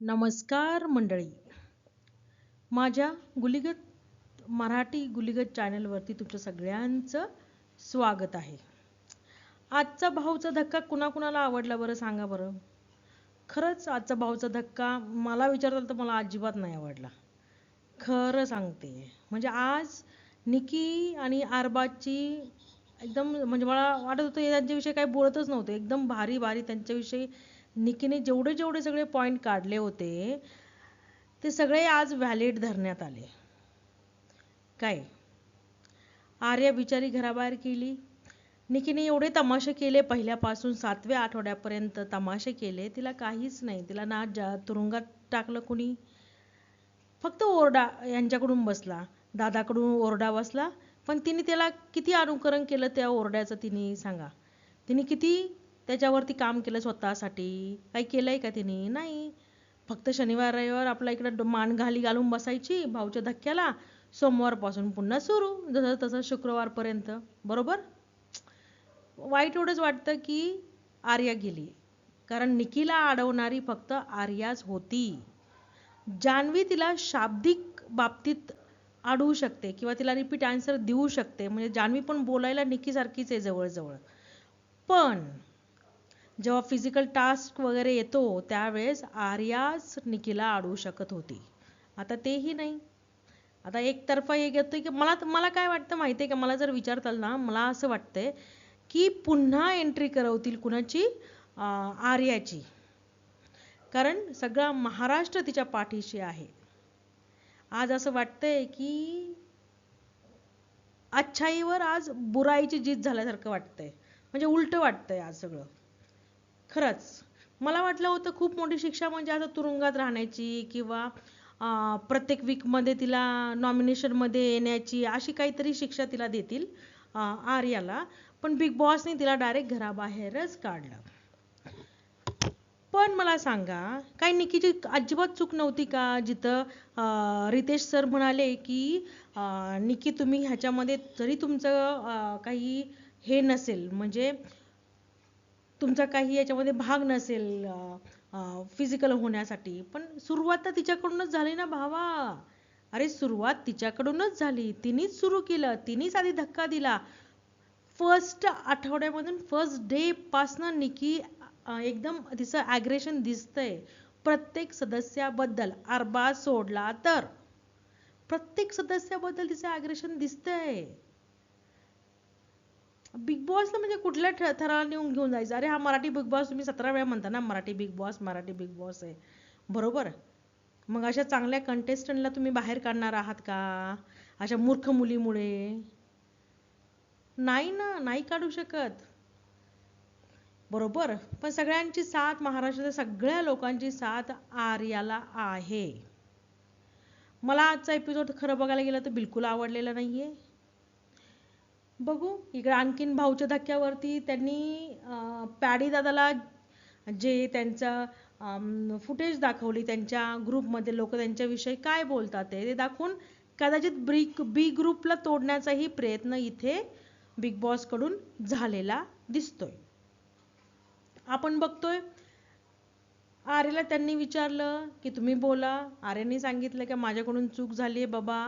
नमस्कार मंडळी. माझ्या गुलिगत मराठी गुलिगत चॅनलवरती तुमच्या सगळ्यांचं स्वागत आहे. आजचा भाऊचा धक्का कुणाकुणाला आवडला बरं सांगा बरं? खरंच आजचा भाऊचा धक्का मला विचारताल तर मला अजिबात नाही आवडला. खरं सांगते. म्हणजे आज निकी आणि आरबाची एकदम म्हणजे मला वाटत होतं त्यांच्याविषयी काही बोलतच नव्हते. एकदम भारी भारी त्यांच्याविषयी निकीने जेवढे जेवढे सगळे पॉईंट काढले होते ते सगळे आज व्हॅलिड धरण्यात आले. काय? आर्या बिचारी घराबाहेर केली निकीने एवढे तमाशे केले पहिल्यापासून सातव्या आठवड्यापर्यंत तमाशे केले. तिला काहीच नाही. तिला ना जा तुरुंगात टाकलं कुणी? फक्त ओरडा यांच्याकडून बसला. दादाकडून ओरडा बसला. पण तिने त्याला किती अनुकरण केलं त्या ओरड्याचं तिने सांगा. तिने किती त्याच्यावरती काम केलं स्वतःसाठी? काही केलंय का तिने? नाही. फक्त शनिवार रविवार आपला इकडं मान घाली घालून बसायची भाऊच्या धक्क्याला. सोमवारपासून पुन्हा सुरू जसं तसं शुक्रवारपर्यंत. बरोबर? वाईट एवढंच वाटतं की आर्या गेली कारण निकीला अडवणारी फक्त आर्याच होती. जान्हवी तिला शाब्दिक बाबतीत अडवू शकते किंवा तिला रिपीट आन्सर देऊ शकते. म्हणजे जान्हवी पण बोलायला निकीसारखीच आहे जवळजवळ. पण जेव्हा फिजिकल टास्क वगैरे येतो त्यावेळेस आर्याच निकीला अडवू शकत होती. आता तेही नाही. आता एकतर्फा एक येतोय की मला मला काय वाटतं माहिती आहे का? मला जर विचारताल ना मला असं वाटतंय की पुन्हा एंट्री करवतील कुणाची? आर्याची. कारण सगळा महाराष्ट्र तिच्या पाठीशी आहे. आज असं वाटतंय की अच्छाईवर आज बुराईची जीत झाल्यासारखं वाटतंय. म्हणजे उलटं वाटतंय आज सगळं. खरंच. मला वाटलं होतं खूप मोठी शिक्षा म्हणजे आता तुरुंगात राहण्याची किंवा प्रत्येक वीकमध्ये तिला नॉमिनेशनमध्ये येण्याची अशी काहीतरी शिक्षा तिला देतील आर्याला. पण बिग बॉसने तिला डायरेक्ट घराबाहेरच काढलं. पण मला सांगा काही निकीची अजिबात चूक नव्हती का? जिथं रितेश सर म्हणाले की निकी तुम्ही ह्याच्यामध्ये जरी तुमचं काही हे नसेल. म्हणजे तुमचा काही याच्यामध्ये भाग नसेल फिजिकल होण्यासाठी. पण सुरुवात तर तिच्याकडूनच झाली ना भावा? अरे सुरुवात तिच्याकडूनच झाली. तिनेच सुरू केलं. तिनेच आधी धक्का दिला. फर्स्ट आठवड्यामधून फर्स्ट डे पासनं निकी एकदम तिचं ॲग्रेशन दिसतंय. प्रत्येक सदस्याबद्दल आरबा सोडला तर. प्रत्येक सदस्याबद्दल तिचं ॲग्रेशन दिसतंय. बिग बॉसला म्हणजे कुठल्या थराला नेऊन घेऊन जायचं? अरे हा मराठी बिग बॉस तुम्ही सतरा वेळा म्हणता ना Marathi Bigg Boss Marathi Bigg Boss आहे. बरोबर? मग अशा चांगल्या कंटेस्टंटला तुम्ही बाहेर काढणार आहात का? अशा मूर्ख मुलीमुळे? नाही ना नाही काढू शकत. बरोबर? पण सगळ्यांची साथ महाराष्ट्राच्या सगळ्या लोकांची साथ आर्याला आहे. मला आजचा एपिसोड खरं बघायला गेलं तर बिलकुल आवडलेला नाहीये. बघू. इकडे आणखीन भाऊच्या धक्क्यावरती त्यांनी पॅडी दादाला जे त्यांचं फुटेज दाखवली त्यांच्या ग्रुपमध्ये लोक त्यांच्याविषयी काय बोलतात ते दाखवून कदाचित ब्री बी ग्रुपला तोडण्याचाही प्रयत्न इथे बिग बॉसकडून झालेला दिसतोय. आपण बघतोय आर्याला त्यांनी विचारलं की तुम्ही बोला. आर्याने सांगितलं की माझ्याकडून चूक झाली आहे बाबा.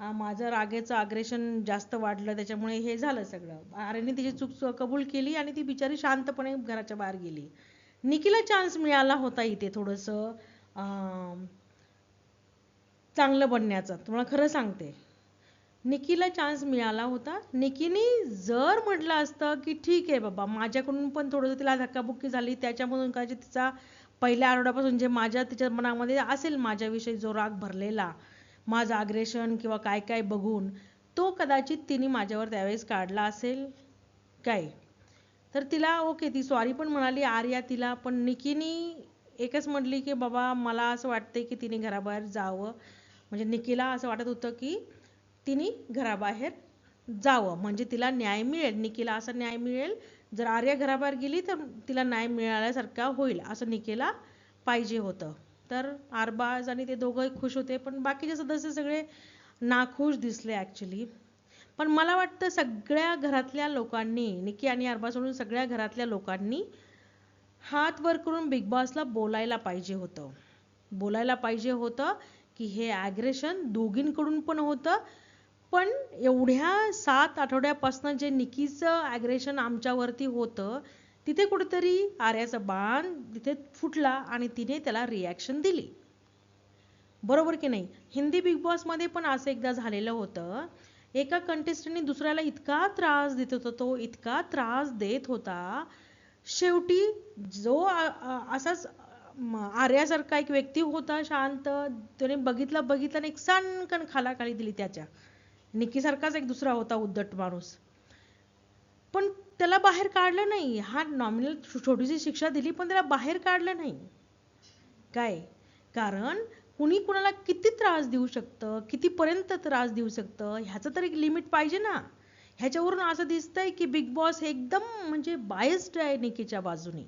माझं रागेचं अग्रेशन जास्त वाढलं त्याच्यामुळे हे झालं सगळं. आर्याने तिची चूक कबूल केली आणि ती बिचारी शांतपणे घराच्या बाहेर गेली. निकीला चान्स मिळाला होता इथे थोडंसं चांगलं बनण्याचं. तुम्हाला खरं सांगते. निकीला चान्स मिळाला होता. निकीने जर म्हटलं असतं की ठीक आहे बाबा माझ्याकडून पण थोडंसं तिला धक्काबुक्की झाली त्याच्यामधून कदाचित तिचा पहिल्या आठवड्यापासून जे माझ्या तिच्या मनामध्ये असेल माझ्याविषयी जो राग भरलेला माझं अग्रेशन किंवा काय काय बघून तो कदाचित तिने माझ्यावर त्यावेळेस काढला असेल? काय? तर तिला ओके ती सॉरी पण म्हणाली आर्या तिला पण निकीनी एकच म्हटली की बाबा मला असं वाटतंय की तिने घराबाहेर जावं. म्हणजे निकीला असं वाटत होतं की तिने घराबाहेर जावं. म्हणजे तिला न्याय मिळेल. निकीला असा न्याय मिळेल. जर आर्या घराबाहेर गेली तर तिला न्याय मिळाल्यासारखा होईल असं निकीला पाहिजे होतं. तर आरबाज आणि ते दोघंही खुश होते. पण बाकीचे सदस्य सगळे नाखुश दिसले ॲक्च्युली पण मला वाटतं सगळ्या घरातल्या लोकांनी निकी आणि अरबा सोडून सगळ्या घरातल्या लोकांनी हात वर करून बिग बॉसला बोलायला पाहिजे होतं. बोलायला पाहिजे होतं की हे ॲग्रेशन दोघींकडून पण होतं. पण एवढ्या सात आठवड्यापासून जे निकीचं ॲग्रेशन आमच्यावरती होतं तिथे कुठेतरी आर्याचा बाण तिथे फुटला आणि तिने त्याला रिॲक्शन दिली. बरोबर की नाही? हिंदी बिग बॉसमध्ये पण असं एकदा झालेलं होतं. एका कंटेस्टंटने दुसऱ्याला इतका त्रास देत होता तो इतका त्रास देत होता. शेवटी जो असाच आर्यासारखा एक व्यक्ती होता शांत त्याने बघितला बघितलं आणि एक सणकण खालाखाली दिली त्याच्या. निकीसारखाच एक दुसरा होता उद्धट माणूस. पण त्याला बाहेर काढलं नाही. हा नॉमिनल छोटीशी शिक्षा दिली पण त्याला बाहेर काढलं नाही. काय? कारण कुणी कुणाला किती त्रास देऊ शकतं कितीपर्यंत त्रास देऊ शकतं ह्याचं तर एक लिमिट पाहिजे ना. ह्याच्यावरून असं दिसतंय की बिग बॉस हे एकदम म्हणजे बायस्ड आहे निकीच्या बाजूने.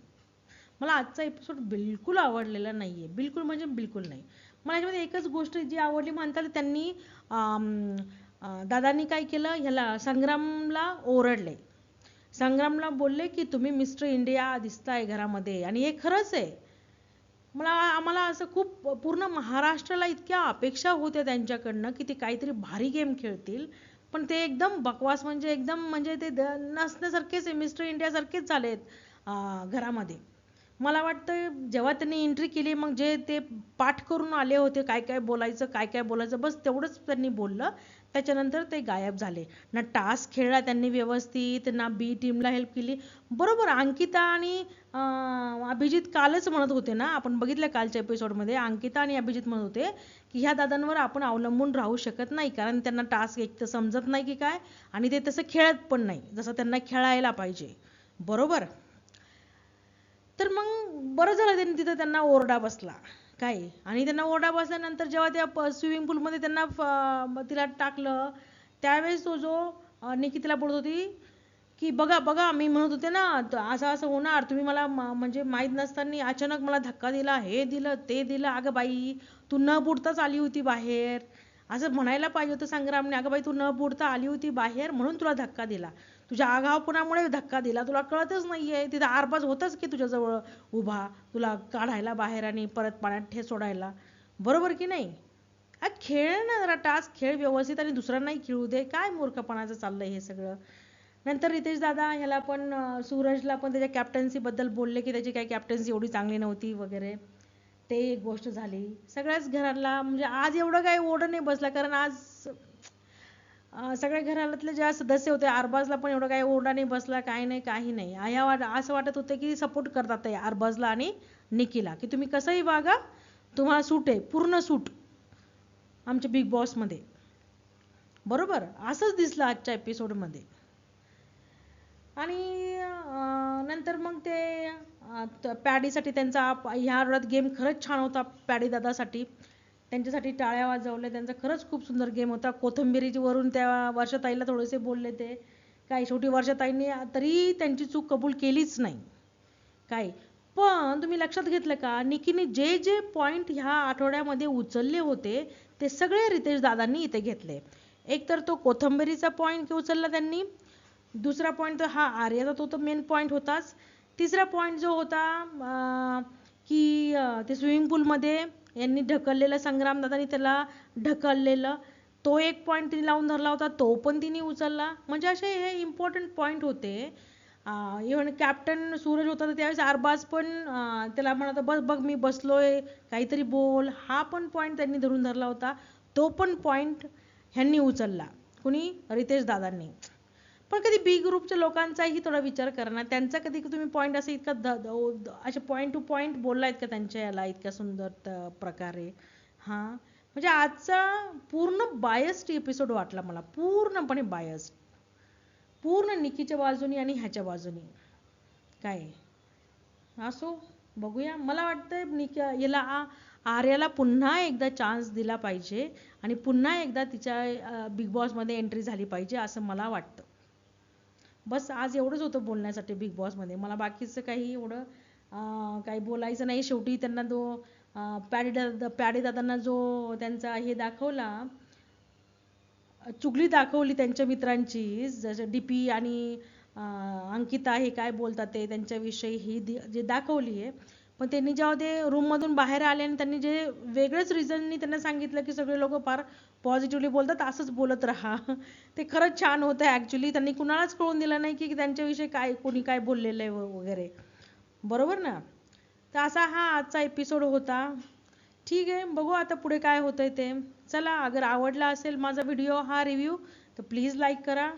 मला आजचा एपिसोड बिलकुल आवडलेला नाही आहे बिलकुल म्हणजे बिलकुल नाही. मला याच्यामध्ये एकच गोष्ट जी आवडली म्हणतात त्यांनी दादांनी काय केलं? ह्याला संग्रामला ओरडले. संग्रामला बोलले की तुम्ही मिस्टर इंडिया दिसताय घरामध्ये. आणि हे खरंच आहे. मला आम्हाला असं खूप पूर्ण महाराष्ट्राला इतक्या अपेक्षा होत्या त्यांच्याकडनं की ते काहीतरी भारी गेम खेळतील. पण ते एकदम बकवास म्हणजे एकदम म्हणजे ते द- नसण्यासारखेच आहे. मिस्टर इंडियासारखेच झालेत घरामध्ये. मला वाटतं जेव्हा त्यांनी एंट्री केली मग जे ते पाठ करून आले होते काय काय बोलायचं काय काय बोलायचं बस तेवढंच त्यांनी बोललं. त्याच्यानंतर ते गायब झाले. ना टास्क खेळला त्यांनी व्यवस्थित ना बी टीमला हेल्प केली. बरोबर अंकिता आणि अभिजित कालच म्हणत होते ना आपण बघितलं कालच्या एपिसोडमध्ये अंकिता आणि अभिजित म्हणत होते की ह्या दादांवर आपण अवलंबून राहू शकत नाही कारण त्यांना टास्क एक तर समजत नाही की काय आणि ते तसं खेळत पण नाही जसं त्यांना खेळायला पाहिजे. बरोबर? तर मग बरं झालं त्यांनी तिथं त्यांना ओरडा बसला. काय? आणि त्यांना ओरडा बसल्यानंतर जेव्हा त्या स्विमिंग पूलमध्ये त्यांना तिला टाकलं त्यावेळेस तो जो निकितला तिला बोलत होती की बघा बघा मी म्हणत होते ना असं असं होणार. तुम्ही मला म्हणजे माहीत नसताना अचानक मला धक्का दिला हे दिलं ते दिलं. अगं बाई तू न बुडताच आली होती बाहेर. असं म्हणायला पाहिजे होतं संग्रामने अगं बाई तू न बुडता आली होती बाहेर म्हणून तुला धक्का दिला. तुझ्या आगावपणामुळे धक्का दिला. तुला कळतच नाहीये. तिथं आरपास होतच की तुझ्याजवळ उभा तुला काढायला बाहेर आणि परत पाण्यात ठे सोडायला. बरोबर की नाही? हा खेळ ना जरा टास्क खेळ व्यवस्थित आणि दुसऱ्यांनाही खेळू दे. काय मूर्खपणाचं चाललंय हे सगळं? नंतर रितेश दादा ह्याला पण सूरजला पण त्याच्या कॅप्टन्सीबद्दल बोलले की त्याची काही कॅप्टन्सी एवढी चांगली नव्हती वगैरे. ते एक गोष्ट झाली. सगळ्याच घराला म्हणजे आज एवढं काही ओढ नाही बसला कारण आज सगळ्या घरातले ज्या सदस्य होते अरबाजला पण एवढं काही ओरडा नाही बसला काही नाही काही नाही. आया वाट असं वाटत होतं की सपोर्ट करतात ते अरबाजला आणि निकीला की तुम्ही कसंही वागा तुम्हाला सूट आहे पूर्ण सूट आमच्या बिग बॉसमध्ये बरोबर? असंच दिसलं आजच्या एपिसोडमध्ये आणि नंतर मग ते पॅडीसाठी त्यांचा ह्या आठवड्यात गेम खरंच छान होता पॅडी दादासाठी. त्यांच्यासाठी टाळ्या वाजवल्या. त्यांचा खरंच खूप सुंदर गेम होता. कोथंबिरीची वरून त्या वर्षाताईला थोडेसे बोलले ते. काय शेवटी वर्षाताईंनी तरी त्यांची चूक कबूल केलीच नाही. काय? पण तुम्ही लक्षात घेतलं का? निकीने जे जे पॉईंट ह्या आठवड्यामध्ये उचलले होते ते सगळे रितेश दादांनी इथे घेतले. एक तर तो कोथंबिरीचा पॉईंट उचलला त्यांनी. दुसरा पॉइंट तर हा आर्याचा तो तर मेन पॉइंट होताच. तिसरा पॉइंट जो होता की ते स्विमिंग पूलमध्ये यांनी ढकललेलं संग्रामदादांनी त्याला ढकललेलं. तो एक पॉइंट तिने लावून धरला होता तो पण तिने उचलला. म्हणजे असे हे इम्पॉर्टंट पॉइंट होते. इव्हन कॅप्टन सूरज होता तर त्यावेळेस अरबाज पण त्याला म्हणत बस बघ मी बसलोय काहीतरी बोल. हा पण पॉइंट त्यांनी धरून धरला होता. तो पण पॉइंट ह्यांनी उचलला. कुणी? रितेश दादांनी. पण कधी बी ग्रुपच्या लोकांचाही थोडा विचार करा ना त्यांचा कधी तुम्ही पॉईंट असं इतका द- असे पॉईंट टू पॉइंट बोललायत का त्यांच्या याला इतक्या सुंदर त- प्रकारे. हां? म्हणजे आजचा पूर्ण बायस्ड एपिसोड वाटला मला. पूर्णपणे बायस्ड पूर्ण निकीच्या बाजूनी आणि ह्याच्या बाजूनी. काय? असो बघूया. मला वाटतं निक याला आ- आर्याला पुन्हा एकदा चान्स दिला पाहिजे आणि पुन्हा एकदा तिच्या बिग बॉसमध्ये एंट्री झाली पाहिजे असं मला वाटतं. बस आज एवढंच होतं बोलण्यासाठी बिग बॉसमध्ये मला बाकीचं काही एवढं काही बोलायचं नाही. शेवटी त्यांना जो पॅडेदा पॅडी जो त्यांचा हे दाखवला चुगली दाखवली त्यांच्या मित्रांची जसं डीपी आणि अंकिता हे काय बोलतात ते त्यांच्याविषयी ही दि- जे दाखवली आहे मग त्यांनी जेव्हा ते रूममधून बाहेर आले आणि त्यांनी जे वेगळंच रिझननी त्यांना सांगितलं की सगळे लोक फार पॉझिटिव्हली बोलतात असंच बोलत राहा. ते खरंच छान होतं ॲक्च्युली त्यांनी कुणालाच कळून दिलं नाही की त्यांच्याविषयी काय कोणी काय बोललेलं आहे वगैरे. बरोबर ना? तर असा हा आजचा एपिसोड होता. ठीक आहे बघू आता पुढे काय होतंय ते. चला अगर आवडला असेल माझा व्हिडिओ हा रिव्ह्यू तर प्लीज लाईक करा.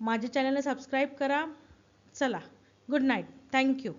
माझ्या चॅनलला सबस्क्राईब करा. चला गुड नाईट थँक्यू